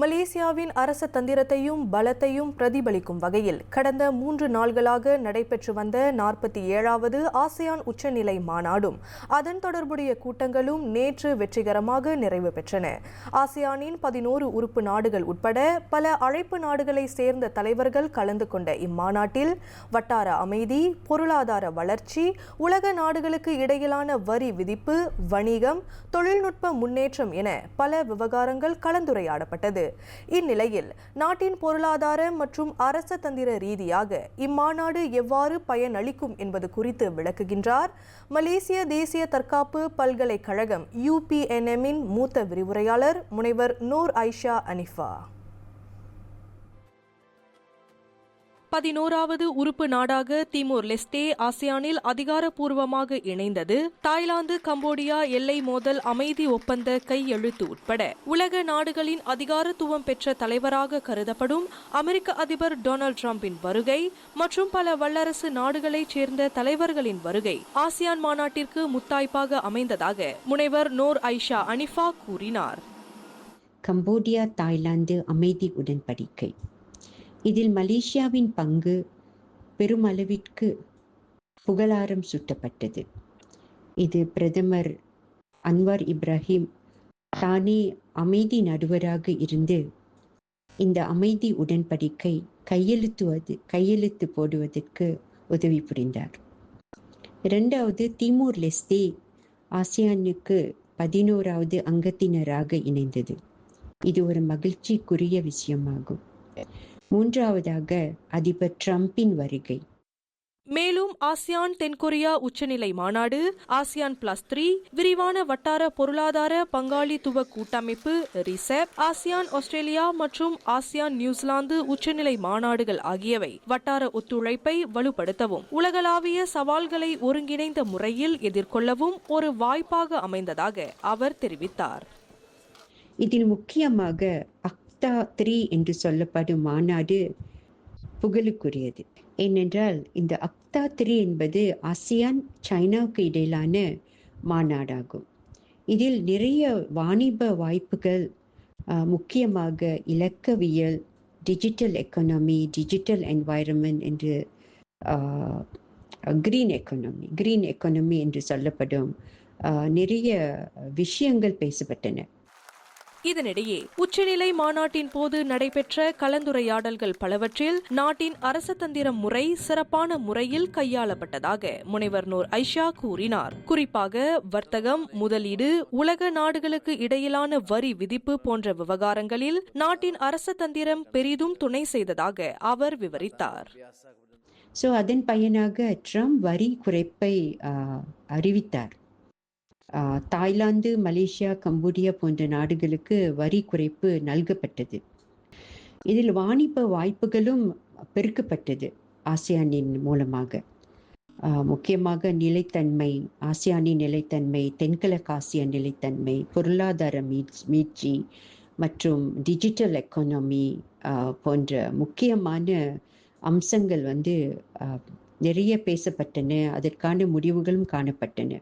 மலேசியாவின் அரச தந்திரத்தையும் பலத்தையும் பிரதிபலிக்கும் வகையில் கடந்த மூன்று நாள்களாக நடைபெற்று வந்த நாற்பத்தி ஏழாவது ஆசியான் உச்சநிலை மாநாடும் அதன் தொடர்புடைய கூட்டங்களும் நேற்று வெற்றிகரமாக நிறைவு பெற்றன. ஆசியானின் பதினோரு உறுப்பு நாடுகள் உட்பட பல அழைப்பு நாடுகளை சேர்ந்த தலைவர்கள் கலந்து கொண்ட இம்மாநாட்டில் வட்டார அமைதி பொருளாதார வளர்ச்சி உலக நாடுகளுக்கு இடையிலான வரி விதிப்பு வணிகம் தொழில்நுட்ப முன்னேற்றம் என பல விவகாரங்கள் கலந்துரையாடப்பட்டது. இந்நிலையில் நாட்டின் பொருளாதார மற்றும் அரச தந்திர ரீதியாக இம்மாநாடு எவ்வாறு பயனளிக்கும் என்பது குறித்து விளக்குகின்றார். மலேசிய தேசிய தற்காப்பு பல்கலைக்கழகம் யூபிஎன்எம்மின் மூத்த விரிவுரையாளர் முனைவர் நூர் ஐஷா அனிஃபா. பதினோராவது உறுப்பு நாடாக திமோர் லெஸ்டே ஆசியானில் அதிகாரப்பூர்வமாக இணைந்தது. தாய்லாந்து கம்போடியா எல்லை மோதல் அமைதி ஒப்பந்த கையெழுத்து உட்பட உலக நாடுகளின் அதிகாரத்துவம் பெற்ற தலைவராக கருதப்படும் அமெரிக்க அதிபர் டொனால்டு டிரம்பின் வருகை மற்றும் பல வல்லரசு நாடுகளைச் சேர்ந்த தலைவர்களின் வருகை ஆசியான் மாநாட்டிற்கு முத்தாய்ப்பாக அமைந்ததாக முனைவர் நோர் ஐஷா அனிஃபா கூறினார். கம்போடியா தாய்லாந்து அமைதி உடன்படிக்கை. இதில் மலேசியாவின் பங்கு பெருமளவிற்கு புகழாரம் சூட்டப்பட்டது. இது பிரதமர் அன்வார் இப்ராஹிம் தானே அமைதி நடுவராக இருந்து இந்த அமைதி உடன்படிக்கை கையெழுத்துவது கையெழுத்து போடுவதற்கு உதவி புரிந்தார். இரண்டாவது திமூர் லெஸ்தே ஆசியானுக்கு பதினோராவது அங்கத்தினராக இணைந்தது. இது ஒரு மகிழ்ச்சிக்குரிய விஷயமாகும். மூன்றாவதாக அதிபர் ட்ரம்பின் வருகை. மேலும் ஆசியான் தென்கொரியா உச்சநிலை மாநாடு ஆசியான் பிளஸ் த்ரீ விரிவான வட்டார பொருளாதார பங்காளித்துவ கூட்டமைப்பு ரிசெப் ஆசியான் ஆஸ்திரேலியா மற்றும் ஆசியான் நியூசிலாந்து உச்சநிலை மாநாடுகள் ஆகியவை வட்டார ஒத்துழைப்பை வலுப்படுத்தவும் உலகளாவிய சவால்களை ஒருங்கிணைந்த முறையில் எதிர்கொள்ளவும் ஒரு வாய்ப்பாக அமைந்ததாக அவர் தெரிவித்தார். இதில் முக்கியமாக அக்தா த்ரீ என்று சொல்லப்படும் மாநாடு புகழுக்குரியது. ஏனென்றால் இந்த அக்தா த்ரீ என்பது ஆசியான் சைனாவுக்கு இடையிலான மாநாடாகும். இதில் நிறைய வாணிப வாய்ப்புகள் முக்கியமாக இலக்கவியல் டிஜிட்டல் எக்கனாமி டிஜிட்டல் என்வாயரன்மெண்ட் என்று க்ரீன் எக்கனாமி க்ரீன் எக்கனாமி என்று சொல்லப்படும் நிறைய விஷயங்கள் பேசப்பட்டன. இதனிடையே உச்சநிலை மாநாட்டின் போது நடைபெற்ற கலந்துரையாடல்கள் பலவற்றில் நாட்டின் அரசதந்திர முறை சிறப்பான முறையில் கையாளப்பட்டதாக முனைவர் நூர் ஐஷா கூறினார். குறிப்பாக வர்த்தகம் முதலீடு உலக நாடுகளுக்கு இடையிலான வரி விதிப்பு போன்ற விவகாரங்களில் நாட்டின் அரசதந்திரம் பெரிதும் துணை செய்ததாக அவர் விவரித்தார். ஸோ அதன் பயனாக ட்ரம்ப் வரி குறைப்பை அறிவித்தார். தாய்லாந்து மலேசியா கம்போடியா போன்ற நாடுகளுக்கு வரி குறைப்பு நல்கப்பட்டது. இதில் வாணிப வாய்ப்புகளும் பெருக்கப்பட்டது ஆசியானின் மூலமாக. முக்கியமாக நிலைத்தன்மை ஆசியானின் நிலைத்தன்மை தென்கிழக்காசிய நிலைத்தன்மை பொருளாதார மீட்சி மீட்சி மற்றும் டிஜிட்டல் எக்கானமி போன்ற முக்கியமான அம்சங்கள் வந்து நிறைய பேசப்பட்டன. அதற்கான முடிவுகளும் காணப்பட்டன.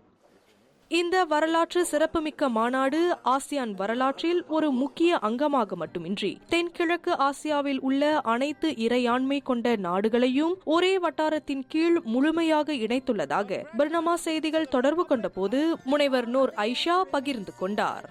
இந்த வரலாற்று சிறப்புமிக்க மாநாடு ஆசியான் வரலாற்றில் ஒரு முக்கிய அங்கமாக மட்டுமின்றி தென்கிழக்கு ஆசியாவில் உள்ள அனைத்து இறையாண்மை கொண்ட நாடுகளையும் ஒரே வட்டாரத்தின் கீழ் முழுமையாக இணைத்துள்ளதாக பர்னமா செய்திகள் தொடர்பு கொண்டபோது முனைவர் நூர் ஐஷா பகிர்ந்து கொண்டார்.